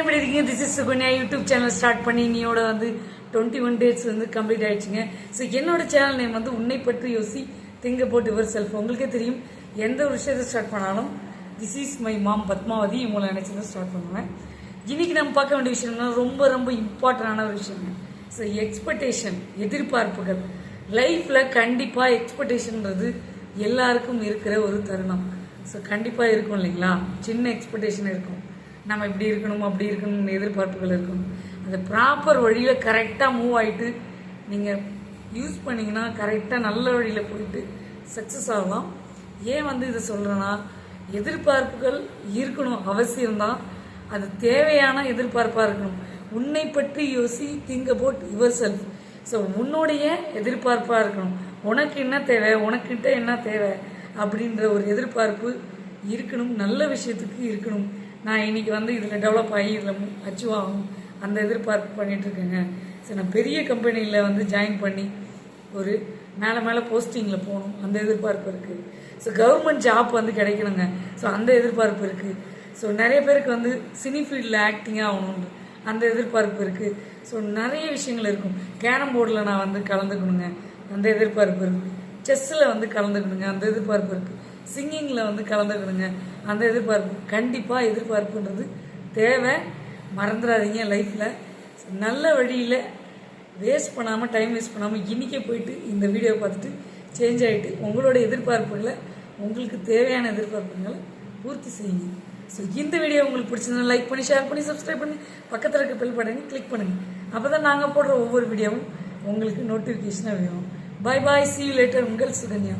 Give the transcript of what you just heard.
எப்படி இருக்கீங்க this is Sukanya YouTube channel start பண்ணி இன்னையோட வந்து டுவெண்ட்டி ஒன் டேட்ஸ் வந்து கம்ப்ளீட் ஆயிடுச்சுங்க. ஸோ என்னோட சேனல் நேம் வந்து உன்னை பற்றி யோசி திங்க போட்டு இவர் செல்ஃப் உங்களுக்கே தெரியும் எந்த ஒரு விஷயத்தை ஸ்டார்ட் பண்ணாலும் this is my mom Padmavathi இவங்களை நினைச்சு தான் ஸ்டார்ட் பண்ணுவேன் இன்னைக்கு நம்ம பார்க்க வேண்டிய விஷயம்னா ரொம்ப ரொம்ப இம்பார்ட்டண்டான ஒரு விஷயங்க. ஸோ எக்ஸ்பெக்டேஷன் எதிர்பார்ப்புகள். லைஃப்பில் கண்டிப்பாக எக்ஸ்பெக்டேஷன்ன்றது எல்லாருக்கும் இருக்கிற ஒரு தருணம். ஸோ கண்டிப்பாக இருக்கும் இல்லைங்களா? சின்ன எக்ஸ்பெக்டேஷன் இருக்கும். நம்ம இப்படி இருக்கணும் அப்படி இருக்கணும்னு எதிர்பார்ப்புகள் இருக்கணும் அந்த ப்ராப்பர் வழியில் கரெக்டாக மூவ் ஆகிட்டு நீங்கள் யூஸ் பண்ணிங்கன்னா கரெக்டாக நல்ல வழியில் போயிட்டு சக்ஸஸ் ஆகலாம். ஏன் வந்து இதை சொல்கிறேன்னா எதிர்பார்ப்புகள் இருக்கணும் அவசியம்தான். அது தேவையான எதிர்பார்ப்பாக இருக்கணும். உன்னை பற்றி யோசி think about yourself so உன்னுடைய எதிர்பார்ப்பாக இருக்கணும். உனக்கு என்ன தேவை? உனக்கிட்ட என்ன தேவை? அப்படின்ற ஒரு எதிர்பார்ப்பு இருக்கணும். நல்ல விஷயத்துக்கு இருக்கணும். நான் இன்னைக்கு வந்து இதில் டெவலப் ஆகி இதில் அச்சீவ் ஆகும் அந்த எதிர்பார்ப்பு பண்ணிட்டு இருக்கேங்க. ஸோ நான் பெரிய கம்பெனியில் வந்து ஜாயின் பண்ணி ஒரு மேலே மேலே போஸ்டிங்கில் போகணும். அந்த எதிர்பார்ப்பு இருக்குது ஸோ கவர்மெண்ட் ஜாப் வந்து கிடைக்கணுங்க. ஸோ அந்த எதிர்பார்ப்பு இருக்குது ஸோ நிறைய பேருக்கு வந்து சினி ஃபீல்டில் ஆக்டிங்காக ஆகணுன்ற அந்த எதிர்பார்ப்பு இருக்குது ஸோ நிறைய விஷயங்கள் இருக்கும். கேரம் போர்டில் நான் வந்து கலந்துக்கணுங்க. அந்த எதிர்பார்ப்பு இருக்குது செஸ்ஸில் வந்து கலந்துக்கணுங்க. அந்த எதிர்பார்ப்பு இருக்குது சிங்கிங்கில் வந்து கலந்துக்கிடுங்க அந்த எதிர்பார்ப்பு கண்டிப்பாக எதிர்பார்ப்புன்றது தேவை. மறந்துடாதீங்க லைஃப்பில் நல்ல வழியில் வேஸ்ட் பண்ணாமல் டைம் வேஸ்ட் பண்ணாமல் இன்றைக்கே போயிட்டு இந்த வீடியோ பார்த்துட்டு சேஞ்ச் ஆகிட்டு உங்களோட எதிர்பார்ப்புகளை உங்களுக்கு தேவையான எதிர்பார்ப்புகளை பூர்த்தி செய்யுங்க. ஸோ இந்த வீடியோ உங்களுக்கு பிடிச்சிருந்தா லைக் பண்ணி ஷேர் பண்ணி சப்ஸ்கிரைப் பண்ணி பக்கத்தில் இருக்க பெல் பட்டனை கிளிக் பண்ணுங்கள் அப்போ தான் நாங்கள் போடுற ஒவ்வொரு வீடியோவும் உங்களுக்கு நோட்டிஃபிகேஷனாக வேணும் bye bye see you later உங்கள் சுகன்யா.